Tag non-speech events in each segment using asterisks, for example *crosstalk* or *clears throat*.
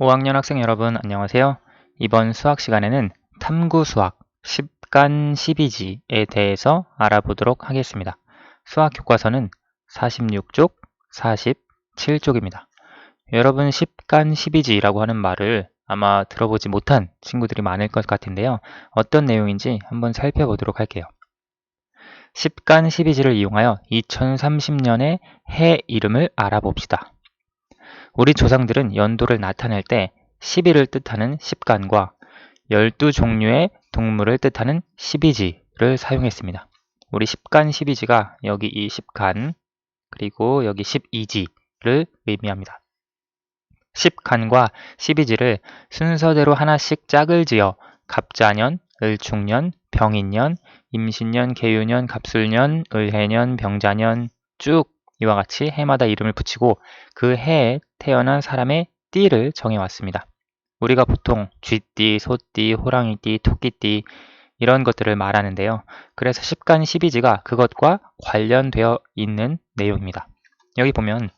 5학년 학생 여러분 안녕하세요. 이번 수학 시간에는 탐구 수학 10간 12지에 대해서 알아보도록 하겠습니다. 수학 교과서는 46쪽, 47쪽입니다. 여러분 10간 12지라고 하는 말을 아마 들어보지 못한 친구들이 많을 것 같은데요. 어떤 내용인지 한번 살펴보도록 할게요. 10간 12지를 이용하여 2030년의 해 이름을 알아봅시다. 우리 조상들은 연도를 나타낼 때 10일을 뜻하는 10간과 12종류의 동물을 뜻하는 12지를 사용했습니다. 우리 10간 12지가 여기 이 10간 그리고 여기 12지를 의미합니다. 10간과 12지를 순서대로 하나씩 짝을 지어 갑자년, 을충년, 병인년, 임신년, 계유년, 갑술년, 을해년, 병자년 쭉 이와 같이 해마다 이름을 붙이고 그 해에 태어난 사람의 띠를 정해왔습니다. 우리가 보통 쥐띠, 소띠, 호랑이띠, 토끼띠 이런 것들을 말하는데요. 그래서 10간 12지가 그것과 관련되어 있는 내용입니다. 여기 보면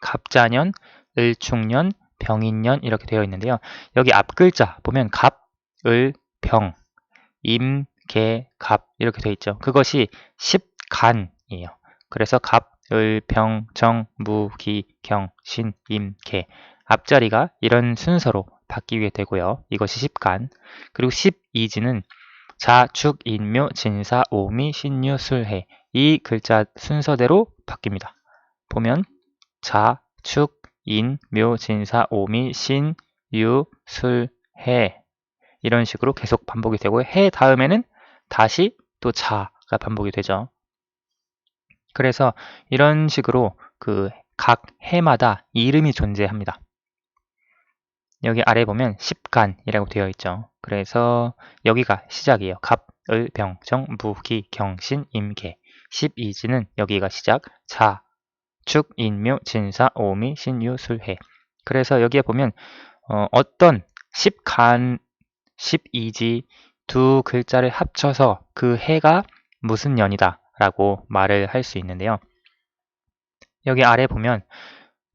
갑자년, 을충년, 병인년 이렇게 되어 있는데요. 여기 앞 글자 보면 갑, 을, 병, 임, 개, 갑 이렇게 되어 있죠. 그것이 10간이에요. 그래서 갑, 을, 병, 정, 무, 기, 경, 신, 임, 개 앞자리가 이런 순서로 바뀌게 되고요. 이것이 10간 그리고 12지는 자, 축, 인묘, 진사, 오미, 신유, 술해 이 글자 순서대로 바뀝니다. 보면 자, 축, 인, 묘, 진사, 오미, 신, 유, 술, 해 이런 식으로 계속 반복이 되고 해 다음에는 다시 또 자가 반복이 되죠. 그래서 이런 식으로 그 각 해마다 이름이 존재합니다. 여기 아래 보면 10간이라고 되어 있죠. 그래서 여기가 시작이에요. 갑, 을, 병, 정, 무, 기, 경, 신, 임, 개 12지는 여기가 시작, 자, 축, 인묘, 진사, 오미, 신유, 술해 그래서 여기에 보면 어, 어떤 10간, 12지 두 글자를 합쳐서 그 해가 무슨 년이다 라고 말을 할 수 있는데요. 여기 아래 보면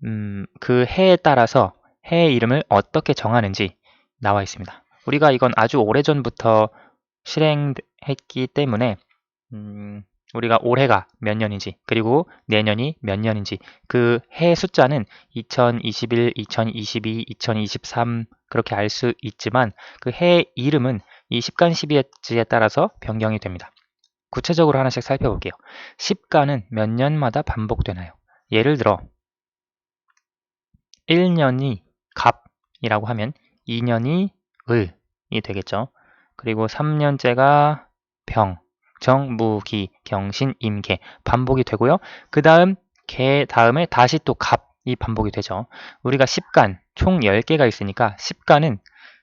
음, 그 해에 따라서 해의 이름을 어떻게 정하는지 나와 있습니다. 우리가 이건 아주 오래전부터 실행했기 때문에 음, 우리가 올해가 몇 년인지 그리고 내년이 몇 년인지 그 해 숫자는 2021, 2022, 2023 그렇게 알 수 있지만 그 해의 이름은 이 10간 12지에 따라서 변경이 됩니다. 구체적으로 하나씩 살펴볼게요. 10가는 몇 년마다 반복되나요? 예를 들어 1년이 갑이라고 하면 2년이 을이 되겠죠. 그리고 3년째가 병, 정, 무, 기, 경신, 임, 개 반복이 되고요. 그 다음 개 다음에 다시 또 갑이 반복이 되죠. 우리가 10간 총 10개가 있으니까 10간은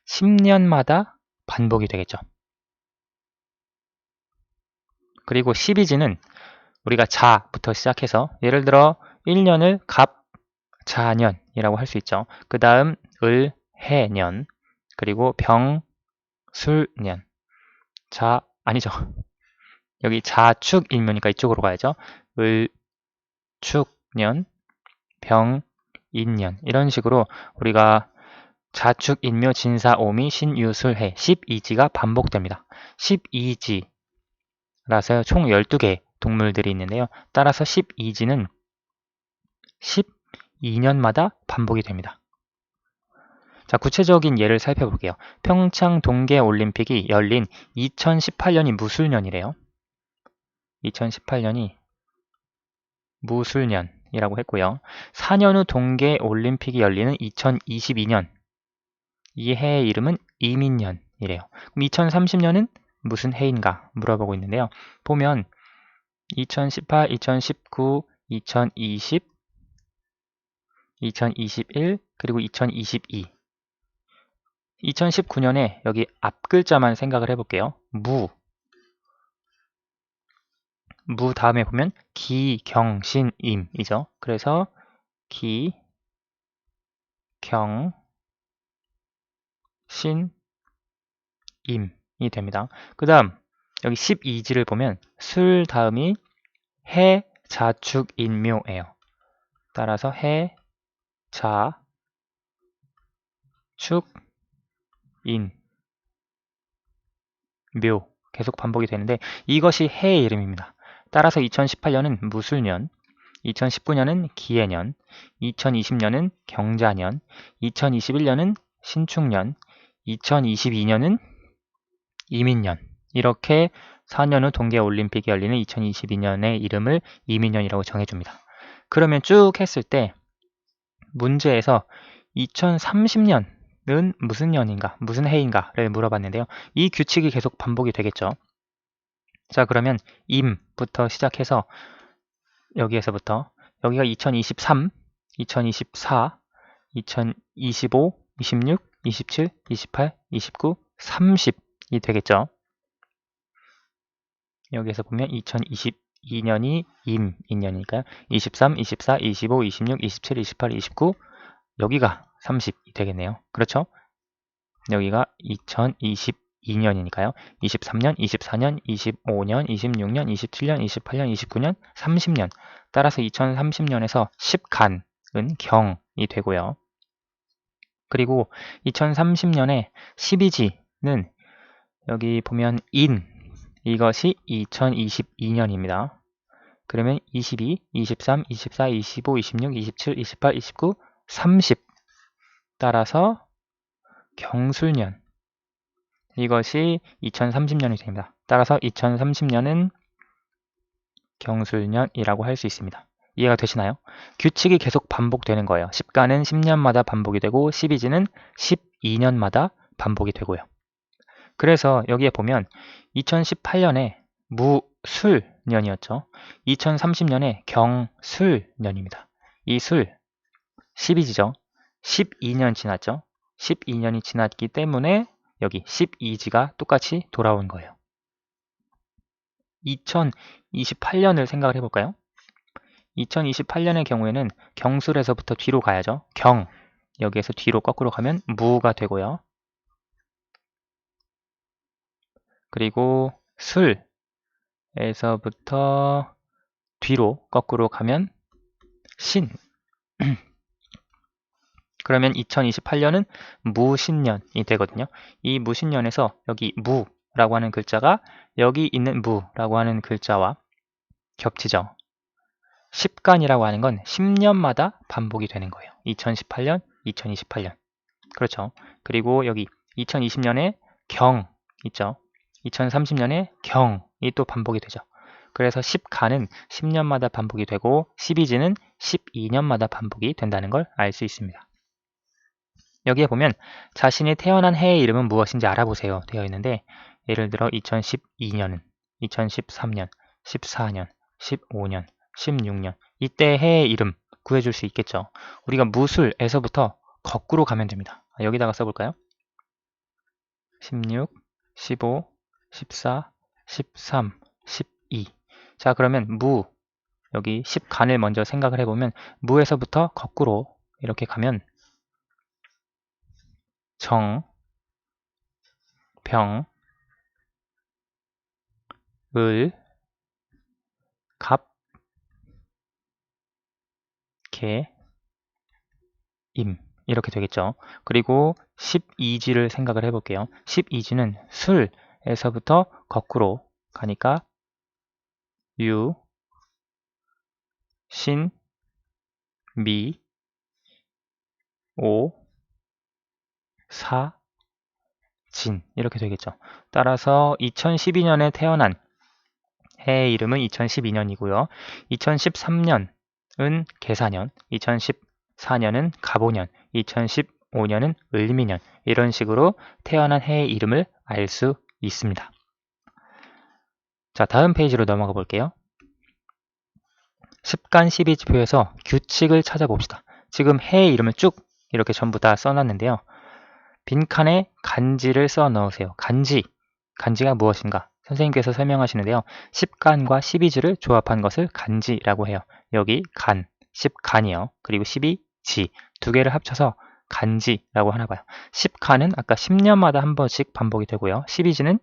10년마다 반복이 되겠죠. 그리고 12지는 우리가 자부터 시작해서 예를 들어 1년을 갑 자년이라고 할 수 있죠. 그 다음 을, 해년 그리고 병, 술년 자, 아니죠. *laughs* 여기 자축 일묘니까 이쪽으로 가야죠. 을, 축년, 병, 인년 이런 식으로 우리가 자축, 인묘, 진사, 오미, 신, 유, 술, 해 12지가 반복됩니다. 12지 라서 총 12개 동물들이 있는데요. 따라서 12지는 12년마다 반복이 됩니다. 자, 구체적인 예를 살펴볼게요. 평창 동계 올림픽이 열린 2018년이 무술 년이래요? 2018년이 무술년이라고 했고요. 4년 후 동계 올림픽이 열리는 2022년 이 해의 이름은 이민년이래요. 그럼 2030년은 무슨 해인가 물어보고 있는데요. 보면 2018, 2019, 2020, 2021, 그리고 2022 2019년에 여기 앞 글자만 생각을 해볼게요. 무 무 다음에 보면 기, 경, 신, 임이죠. 그래서 기, 경, 신, 임 이 됩니다. 그 다음 여기 12지를 보면 술 다음이 해, 자, 축, 인묘예요. 따라서 해, 자, 축, 인, 묘 계속 반복이 되는데 이것이 해의 이름입니다. 따라서 2018년은 무술년, 2019년은 기해년, 2020년은 경자년, 2021년은 신축년, 2022년은 이민년 이렇게 4년 후 동계올림픽이 열리는 2022년의 이름을 이민년이라고 정해줍니다. 그러면 쭉 했을 때 문제에서 2030년은 무슨 년인가, 무슨 해인가를 물어봤는데요. 이 규칙이 계속 반복이 되겠죠. 자, 그러면 임부터 시작해서 여기에서부터 여기가 2023, 2024, 2025, 26, 27, 28, 29, 30 이 되겠죠. 여기에서 보면 2022년이 임 인년이니까요. 23, 24, 25, 26, 27, 28, 29 여기가 30이 되겠네요. 그렇죠? 여기가 2022년이니까요. 23년, 24년, 25년, 26년, 27년, 28년, 29년, 30년 따라서 2030년에서 10간은 경이 되고요. 그리고 2030년에 12지는 여기 보면 인 이것이 2022년입니다. 그러면 22, 23, 24, 25, 26, 27, 28, 29, 30 따라서 경술년 이것이 2030년이 됩니다. 따라서 2030년은 경술년이라고 할 수 있습니다. 이해가 되시나요? 규칙이 계속 반복되는 거예요. 10가는 10년마다 반복이 되고 12지는 12년마다 반복이 되고요. 그래서 여기에 보면 2018년에 무술년이었죠. 2030년에 경술년입니다. 이 술, 12지죠. 12년 지났죠. 12년이 지났기 때문에 여기 12지가 똑같이 돌아온 거예요. 2028년을 생각을 해볼까요? 2028년의 경우에는 경술에서부터 뒤로 가야죠. 경, 여기에서 뒤로 거꾸로 가면 무가 되고요. 그리고 술에서부터 뒤로 거꾸로 가면 신. *clears throat* 그러면 2028년은 무신년이 되거든요. 이 무신년에서 여기 무라고 하는 글자가 여기 있는 무라고 하는 글자와 겹치죠. 10간이라고 하는 건 10년마다 반복이 되는 거예요. 2018년, 2028년. 그렇죠. 그리고 여기 2020년에 경 있죠. 2030년에 경이 또 반복이 되죠. 그래서 10가는 10년마다 반복이 되고 12지는 12년마다 반복이 된다는 걸 알 수 있습니다. 여기에 보면 자신이 태어난 해의 이름은 무엇인지 알아보세요 되어 있는데 예를 들어 2012년은 2013년, 14년, 15년, 16년 이때 해의 이름 구해줄 수 있겠죠. 우리가 무술에서부터 거꾸로 가면 됩니다. 여기다가 써볼까요? 16, 15, 14, 13, 12. 자, 그러면 무, 여기 10간을 먼저 생각을 해보면 무에서부터 거꾸로 이렇게 가면 정, 병, 을, 갑, 개, 임 이렇게 되겠죠. 그리고 12지를 생각을 해볼게요. 12지는 술, 에서부터 거꾸로 가니까 유, 신, 미, 오, 사, 진 이렇게 되겠죠. 따라서 2012년에 태어난 해의 이름은 2012년이고요. 2013년은 계사년, 2014년은 가보년, 2015년은 을미년 이런 식으로 태어난 해의 이름을 알 수 있습니다. 자, 다음 페이지로 넘어가 볼게요. 10간 12지표에서 규칙을 찾아봅시다. 지금 해의 이름을 쭉 이렇게 전부 다 써놨는데요. 빈칸에 간지를 써 넣으세요. 간지, 간지가 무엇인가? 선생님께서 설명하시는데요. 10간과 12지를 조합한 것을 간지라고 해요. 여기 간, 10간이요. 그리고 12지 두 개를 합쳐서 간지라고 하나 봐요. 10칸은 아까 10년마다 한 번씩 반복이 되고요. 12지는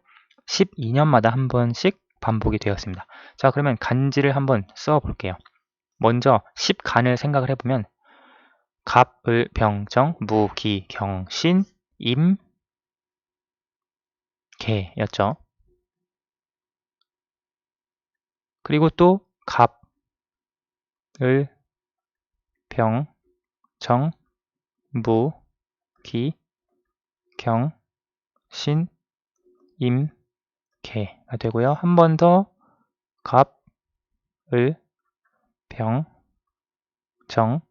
12년마다 한 번씩 반복이 되었습니다. 자, 그러면 간지를 한번 써 볼게요. 먼저 10간을 생각을 해보면 갑, 을, 병, 정, 무, 기, 경, 신, 임, 개였죠. 그리고 또 갑, 을, 병, 정, 무, 기, 경, 신, 임, 개가 되고요. 한 번 더 갑, 을, 병, 정,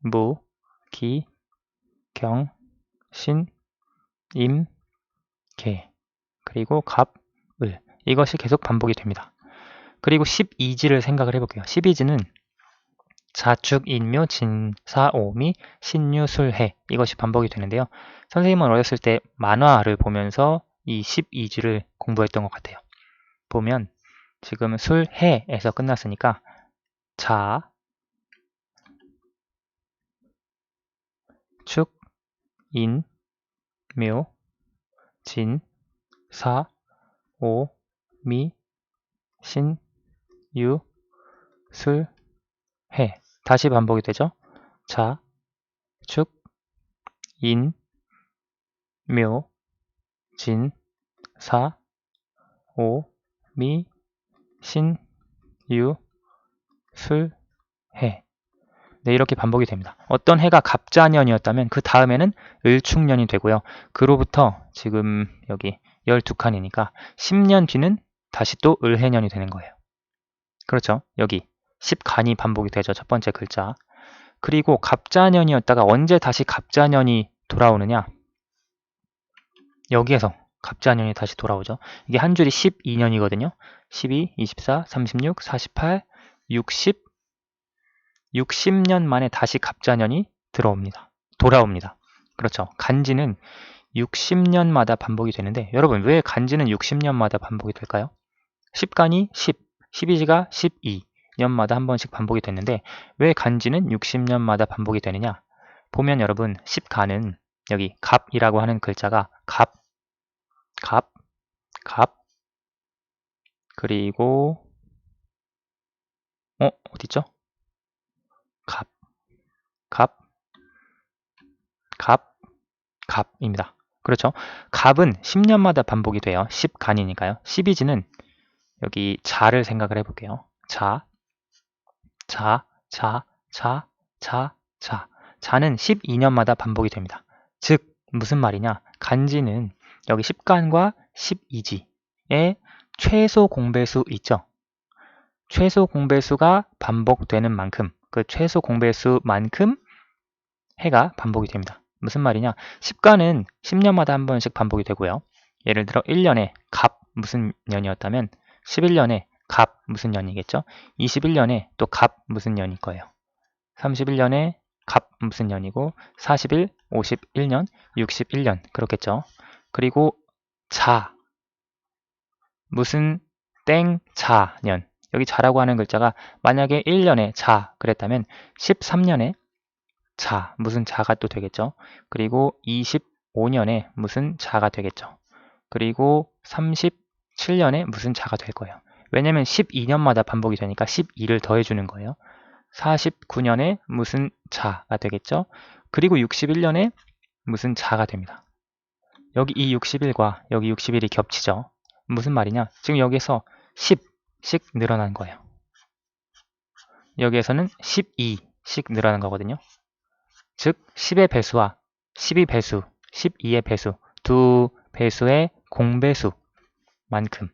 무, 기, 경, 신, 임, 개 그리고 갑, 을 이것이 계속 반복이 됩니다. 그리고 12지를 생각을 해볼게요. 12지는 자축, 인묘, 진사, 오미, 신유, 술해 이것이 반복이 되는데요. 선생님은 어렸을 때 만화를 보면서 이 12지를 공부했던 것 같아요. 보면 지금 술해에서 끝났으니까 자, 축, 인, 묘, 진, 사, 오, 미, 신, 유, 술, 해. 다시 반복이 되죠. 자, 축, 인, 묘, 진, 사, 오, 미, 신, 유, 술, 해. 네, 이렇게 반복이 됩니다. 어떤 해가 갑자년이었다면 그 다음에는 을축년이 되고요. 그로부터 지금 여기 12칸이니까 10년 뒤는 다시 또 을해년이 되는 거예요. 그렇죠? 여기 10간이 반복이 되죠. 첫 번째 글자. 그리고 갑자년이었다가 언제 다시 갑자년이 돌아오느냐? 여기에서 갑자년이 다시 돌아오죠. 이게 한 줄이 12년이거든요. 12, 24, 36, 48, 60, 60년 만에 다시 갑자년이 들어옵니다. 돌아옵니다. 그렇죠. 간지는 60년마다 반복이 되는데 여러분 왜 간지는 60년마다 반복이 될까요? 10간이 10, 12지가 12 년마다 한 번씩 반복이 됐는데 왜 간지는 60년마다 반복이 되느냐? 보면 여러분 10간은 여기 갑이라고 하는 글자가 갑, 갑, 갑 그리고 어 어디있죠? 갑, 갑, 갑, 갑입니다. 그렇죠? 갑은 10년마다 반복이 돼요. 10간이니까요. 12지는 여기 자를 생각을 해볼게요. 자, 자, 자, 자, 자, 자. 자는 12년마다 반복이 됩니다. 즉, 무슨 말이냐? 간지는 여기 10간과 12지의 최소 공배수 있죠? 최소 공배수가 반복되는 만큼 그 최소 공배수만큼 해가 반복이 됩니다. 무슨 말이냐? 10가는 10년마다 한 번씩 반복이 되고요. 예를 들어 1년에 갑 무슨 년이었다면 11년에 갑 무슨 년이겠죠? 21년에 또 갑 무슨 년일 거예요. 31년에 갑 무슨 년이고 41, 51년, 61년 그렇겠죠. 그리고 자 무슨 땡 자년 여기 자라고 하는 글자가 만약에 1년에 자 그랬다면 13년에 자 무슨 자가 또 되겠죠. 그리고 25년에 무슨 자가 되겠죠. 그리고 37년에 무슨 자가 될 거예요. 왜냐면 12년마다 반복이 되니까 12를 더해주는 거예요. 49년에 무슨 자가 되겠죠. 그리고 61년에 무슨 자가 됩니다. 여기 이 61과 여기 61이 겹치죠. 무슨 말이냐? 지금 여기서 10, 씩 늘어난 거예요. 여기에서는 12씩 늘어난 거거든요. 즉 10의 배수와 12 배수, 12의 배수 두 배수의 공배수만큼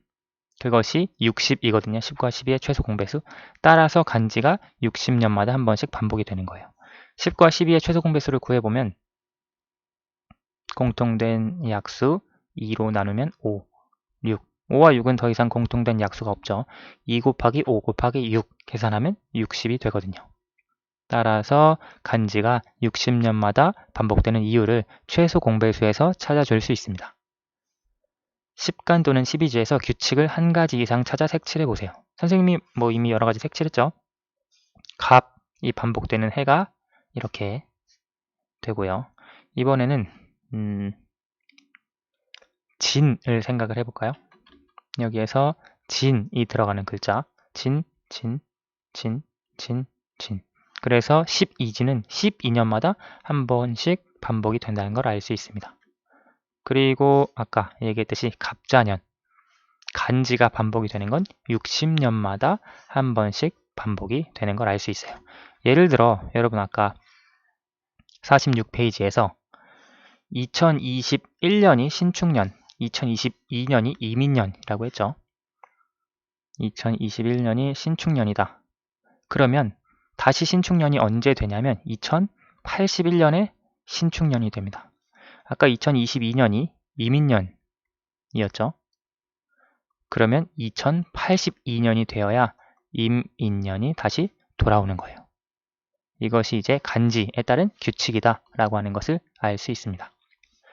그것이 60이거든요. 10과 12의 최소 공배수 따라서 간지가 60년마다 한 번씩 반복이 되는 거예요. 10과 12의 최소 공배수를 구해보면 공통된 약수 2로 나누면 5, 6 5와 6은 더 이상 공통된 약수가 없죠. 2 곱하기 5 곱하기 6 계산하면 60이 되거든요. 따라서 간지가 60년마다 반복되는 이유를 최소 공배수에서 찾아줄 수 있습니다. 10간 또는 12주에서 규칙을 한 가지 이상 찾아 색칠해 보세요. 선생님이 뭐 이미 여러 가지 색칠했죠. 갑이 반복되는 해가 이렇게 되고요. 이번에는 음, 진을 생각을 해볼까요? 여기에서 진이 들어가는 글자 진, 진, 진, 진, 진 그래서 12지는 12년마다 한 번씩 반복이 된다는 걸 알 수 있습니다. 그리고 아까 얘기했듯이 갑자년, 간지가 반복이 되는 건 60년마다 한 번씩 반복이 되는 걸 알 수 있어요. 예를 들어 여러분 아까 46페이지에서 2021년이 신축년, 2022년이 이민년이라고 했죠. 2021년이 신축년이다. 그러면 다시 신축년이 언제 되냐면 2081년에 신축년이 됩니다. 아까 2022년이 이민년이었죠. 그러면 2082년이 되어야 임인년이 다시 돌아오는 거예요. 이것이 이제 간지에 따른 규칙이다 라고 하는 것을 알 수 있습니다.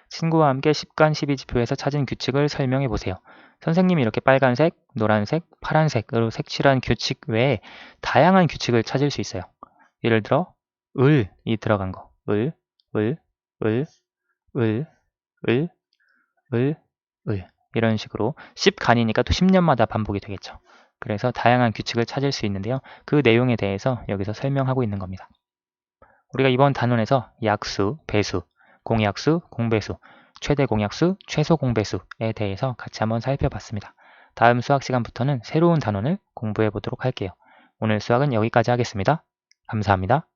친구와 함께 10간 12지표에서 찾은 규칙을 설명해 보세요. 선생님이 이렇게 빨간색, 노란색, 파란색으로 색칠한 규칙 외에 다양한 규칙을 찾을 수 있어요. 예를 들어 을이 들어간 거. 을, 을, 을, 을, 을, 을, 을 이런 식으로 10간이니까 또 10년마다 반복이 되겠죠. 그래서 다양한 규칙을 찾을 수 있는데요. 그 내용에 대해서 여기서 설명하고 있는 겁니다. 우리가 이번 단원에서 약수, 배수, 공약수, 공배수, 최대 공약수, 최소 공배수에 대해서 같이 한번 살펴봤습니다. 다음 수학 시간부터는 새로운 단원을 공부해 보도록 할게요. 오늘 수학은 여기까지 하겠습니다. 감사합니다.